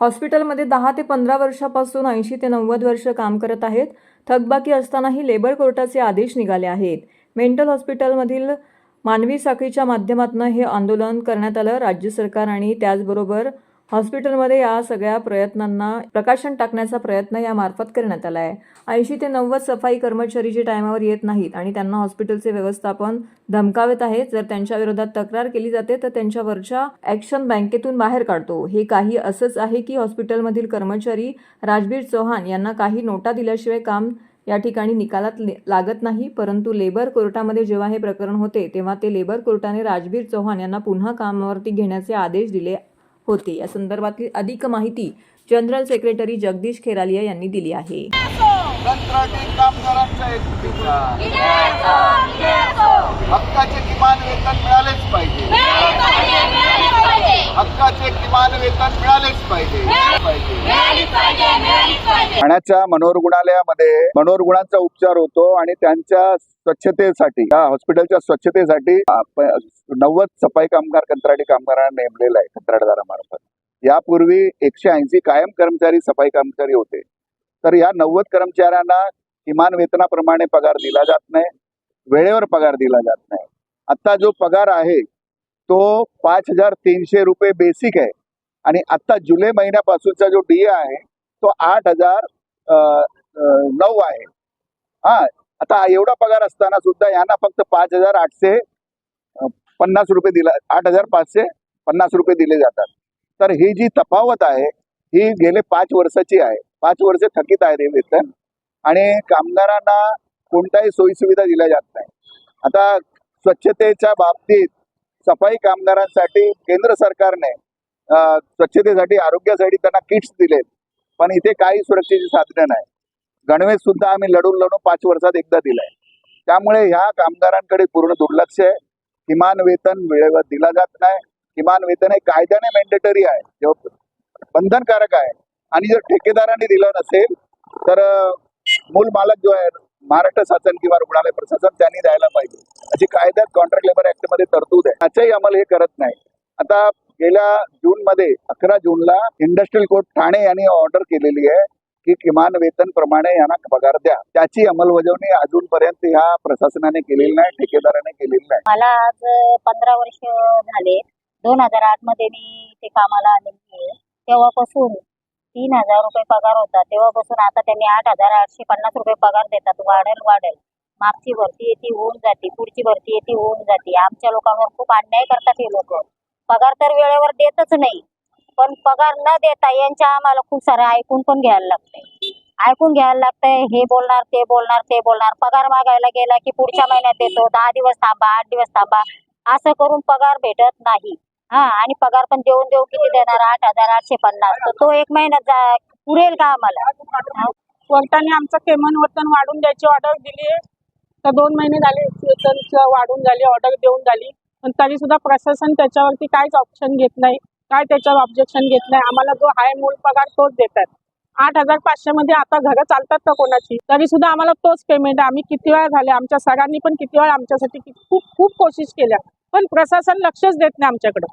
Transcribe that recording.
हॉस्पिटलमध्ये दहा ते पंधरा वर्षापासून ऐंशी ते नव्वद वर्ष काम करत आहेत. थकबाकी असतानाही लेबर कोर्टाचे आदेश निघाले आहेत. मेंटल हॉस्पिटलमधील मानवी साखळीच्या माध्यमातून हे आंदोलन करण्यात आलं. राज्य सरकार आणि त्याचबरोबर हॉस्पिटलमध्ये या सगळ्या प्रयत्नांना प्रकाशन टाकण्याचा प्रयत्न यामार्फत करण्यात आला आहे. ऐंशी ते नव्वद सफाई कर्मचारी जे टायमावर येत नाहीत आणि त्यांना हॉस्पिटलचे व्यवस्थापन धमकावत आहे जर त्यांच्या विरोधात तक्रार केली जाते तर त्यांच्यावरच्या ॲक्शन बँकेतून बाहेर काढतो. हे काही असंच आहे की हॉस्पिटलमधील कर्मचारी राजबीर चौहान यांना काही नोटा दिल्याशिवाय काम या ठिकाणी निकालात लागत नाही परंतु लेबर कोर्टामध्ये जेव्हा हे प्रकरण होते तेव्हा ते लेबर कोर्टाने राजबीर चौहान यांना पुन्हा कामावरती घेण्याचे आदेश दिले होते. या संदर्भातली अधिक माहिती जनरल सेक्रेटरी जगदीश खेरालिया यांनी दिली आहे. कंत्राटी कामगारांचा एक विचार हक्काचे किमान वेतन मिळालेच पाहिजे. हक्काचे किमान वेतन मिळालेच पाहिजे. ठाण्याच्या मनोरुग्णालयामध्ये मनोरुग्णांचा उपचार होतो आणि त्यांच्या स्वच्छतेसाठी या हॉस्पिटलच्या स्वच्छतेसाठी नव्वद सफाई कामगार कंत्राटी कामगारांना नेमलेला आहे कंत्राटदारामार्फत. यापूर्वी एकशे ऐंशी कायम कर्मचारी सफाई कर्मचारी होते. तर या नव्वद कर्मचाऱ्यांना किमान वेतनाप्रमाणे पगार दिला जात नाही वेळेवर पगार दिला जात नाही. आता जो पगार आहे तो पाच हजार तीनशे रुपये बेसिक आहे. आणि आता जुलै महिन्यापासूनचा जो डी आहे तो आठ हजार नऊ आहे. हा आता एवढा पगार असताना सुद्धा यांना फक्त पाच हजार आठशे पन्नास रुपये दिला आठ हजार पाचशे पन्नास रुपये दिले जातात. तर ही जी तफावत आहे ही गेले पाच वर्षाची आहे. पाच वर्ष थकीत आहे हे वेतन आणि कामगारांना कोणत्याही सोयीसुविधा दिल्या जात नाही. आता स्वच्छतेच्या बाबतीत सफाई कामगारांसाठी केंद्र सरकारने स्वच्छतेसाठी आरोग्यासाठी त्यांना किट्स दिलेत. पण इथे काही सुरक्षेची साधनं नाही. गणवेश सुद्धा आम्ही लढून लढून पाच वर्षात एकदा दिलाय. त्यामुळे ह्या कामगारांकडे पूर्ण दुर्लक्ष आहे. किमान वेतन वेळेवर दिला जात नाही. किमान वेतन हे कायद्याने मॅन्डेटरी आहे. बंधनकारक आहे. आणि जर ठेकेदाराने दिलं नसेल तर मूल मालक जो आहे महाराष्ट्र शासन किंवा रुग्णालय प्रशासन त्यांनी द्यायला पाहिजे. अशी कायद्यात कॉन्ट्रॅक्ट लेबर ऍक्टमध्ये तरतूद आहे. त्याचाही अंमल हे करत नाही. आता गेल्या जून मध्ये अकरा जूनला इंडस्ट्रियल कोर्ट ठाणे यांनी ऑर्डर केलेली आहे की किमान वेतन प्रमाणे यांना पगार द्या. त्याची अंमलबजावणी अजूनपर्यंत ह्या प्रशासनाने केलेली नाही ठेकेदाराने केलेली नाही. मला आज पंधरा वर्ष झाले. दोन हजार आठमध्ये मी ते कामाला आलेली आहे. तेव्हापासून तीन हजार रुपये पगार होता. तेव्हापासून आता त्यांनी आठ हजार आठशे पन्नास रुपये पगार देतात. वाढेल वाढेल. मागची भरती येते होऊन जाते. पुढची भरती येते होऊन जाते. आमच्या लोकांवर खूप अन्याय करतात हे लोक. पगार तर वेळेवर देतच नाही. पण पगार न देता यांच्या आम्हाला खूप सारं ऐकून पण घ्यायला लागतंय. ऐकून घ्यायला लागतंय हे बोलणार ते बोलणार ते बोलणार. पगार मागायला गेला की पुढच्या महिन्यात येतो दहा दिवस थांबा आठ दिवस थांबा. असं करून पगार भेटत नाही. हा आणि पगार पण देऊन देऊ किती देणार? आठ हजार आठशे पन्नास. तर तो एक महिन्यात जा पुरेल का आम्हाला? कोर्टाने आमचं केमन वर्तन वाढून द्यायची ऑर्डर दिली तर दोन महिने झाले वेतन वाढून झाली ऑर्डर देऊन झाली. पण तरी सुद्धा प्रशासन त्याच्यावरती काहीच ऑप्शन घेत नाही. काय त्याच्यावर ऑब्जेक्शन घेत नाही? आम्हाला जो हाय मूळ पगार तोच देतात. आठ हजार पाचशे मध्ये आता घरं चालतात का कोणाची? तरी सुद्धा आम्हाला तोच पेमेंट आम्ही किती वेळा झाले? आमच्या सरांनी पण किती वेळा आमच्यासाठी खूप खूप कोशिश केल्या. पण प्रशासन लक्षच देत नाही आमच्याकडे.